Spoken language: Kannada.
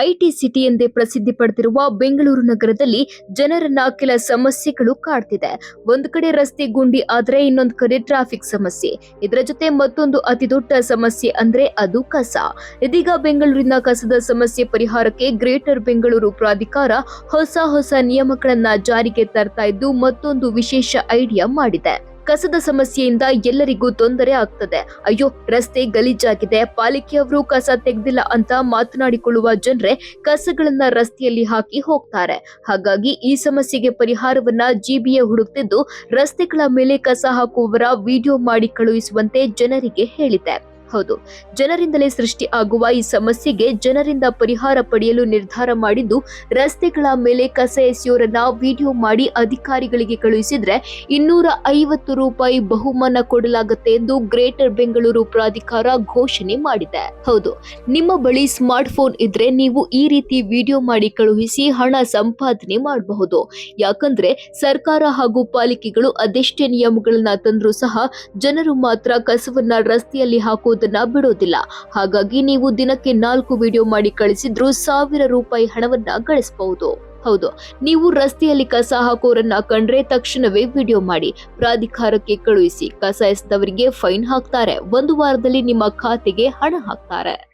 ಐಟಿ ಸಿಟಿ ಎಂದೇ ಪ್ರಸಿದ್ಧಿ ಪಡೆದಿರುವ ಬೆಂಗಳೂರು ನಗರದಲ್ಲಿ ಜನರನ್ನ ಕೆಲ ಸಮಸ್ಯೆಗಳು ಕಾಡ್ತಿದೆ. ಒಂದು ಕಡೆ ರಸ್ತೆ ಗುಂಡಿ ಆದ್ರೆ ಇನ್ನೊಂದು ಕಡೆ ಟ್ರಾಫಿಕ್ ಸಮಸ್ಯೆ. ಇದರ ಜೊತೆ ಮತ್ತೊಂದು ಅತಿದೊಡ್ಡ ಸಮಸ್ಯೆ ಅಂದ್ರೆ ಅದು ಕಸ. ಇದೀಗ ಬೆಂಗಳೂರಿನ ಕಸದ ಸಮಸ್ಯೆ ಪರಿಹಾರಕ್ಕೆ ಗ್ರೇಟರ್ ಬೆಂಗಳೂರು ಪ್ರಾಧಿಕಾರ ಹೊಸ ಹೊಸ ನಿಯಮಗಳನ್ನ ಜಾರಿಗೆ ತರ್ತಾ ಇದ್ದು ಮತ್ತೊಂದು ವಿಶೇಷ ಐಡಿಯಾ ಮಾಡಿದೆ. ಕಸದ ಸಮಸ್ಯೆಯಿಂದ ಎಲ್ಲರಿಗೂ ತೊಂದರೆ ಆಗ್ತದೆ. ಅಯ್ಯೋ, ರಸ್ತೆ ಗಲೀಜಾಗಿದೆ. ಪಾಲಿಕೆಯವರು ಕಸ ತೆಗೆದಿಲ್ಲ ಅಂತ ಮಾತನಾಡಿಕೊಳ್ಳುವ ಜನರೇ ಕಸಗಳನ್ನ ರಸ್ತೆಯಲ್ಲಿ ಹಾಕಿ ಹೋಗ್ತಾರೆ. ಹಾಗಾಗಿ ಈ ಸಮಸ್ಯೆಗೆ ಪರಿಹಾರವನ್ನ ಜಿಬಿಎ ಹುಡುಕ್ತಿದ್ದು ರಸ್ತೆಗಳ ಮೇಲೆ ಕಸ ಹಾಕುವವರ ವಿಡಿಯೋ ಮಾಡಿ ಕಳುಹಿಸುವಂತೆ ಜನರಿಗೆ ಹೇಳಿದೆ. ಹೌದು. ಜನರಿಂದಲೇ ಸೃಷ್ಟಿ ಆಗುವ ಈ ಸಮಸ್ಯೆಗೆ ಜನರಿಂದ ಪರಿಹಾರ ಪಡೆಯಲು ನಿರ್ಧಾರ ಮಾಡಿದ್ದು, ರಸ್ತೆಗಳ ಮೇಲೆ ಕಸ ಎಸೆಯೋರನ್ನ ವಿಡಿಯೋ ಮಾಡಿ ಅಧಿಕಾರಿಗಳಿಗೆ ಕಳುಹಿಸಿದ್ರೆ ಇನ್ನೂರ ಐವತ್ತು ರೂಪಾಯಿ ಬಹುಮಾನ ಕೊಡಲಾಗುತ್ತೆ ಎಂದು ಗ್ರೇಟರ್ ಬೆಂಗಳೂರು ಪ್ರಾಧಿಕಾರ ಘೋಷಣೆ ಮಾಡಿದೆ. ಹೌದು. ನಿಮ್ಮ ಬಳಿ ಸ್ಮಾರ್ಟ್ ಫೋನ್ ಇದ್ರೆ ನೀವು ಈ ರೀತಿ ವಿಡಿಯೋ ಮಾಡಿ ಕಳುಹಿಸಿ ಹಣ ಸಂಪಾದನೆ ಮಾಡಬಹುದು. ಯಾಕಂದ್ರೆ ಸರ್ಕಾರ ಹಾಗೂ ಪಾಲಿಕೆಗಳು ಅದೆಷ್ಟೇ ನಿಯಮಗಳನ್ನ ತಂದ್ರೂ ಸಹ ಜನರು ಮಾತ್ರ ಕಸವನ್ನ ರಸ್ತೆಯಲ್ಲಿ ಹಾಕುವುದನ್ನ ಬಿಡೋದಿಲ್ಲ. ಹಾಗಾಗಿ ನೀವು ದಿನಕ್ಕೆ ನಾಲ್ಕು ವಿಡಿಯೋ ಮಾಡಿ ಕಳಿಸಿದ್ರು ಸಾವಿರ ರೂಪಾಯಿ ಹಣವನ್ನ ಗಳಿಸಬಹುದು. ಹೌದು, ನೀವು ರಸ್ತೆಯಲ್ಲಿ ಕಸ ಹಾಕೋರನ್ನ ಕಂಡ್ರೆ ತಕ್ಷಣವೇ ವಿಡಿಯೋ ಮಾಡಿ, ಪ್ರಾಧಿಕಾರಕ್ಕೆ ಕಳುಹಿಸಿ. ಕಸ ಎಸೆದವರಿಗೆ ಫೈನ್ ಹಾಕ್ತಾರೆ. ಒಂದು ವಾರದಲ್ಲಿ ನಿಮ್ಮ ಖಾತೆಗೆ ಹಣ ಹಾಕ್ತಾರೆ.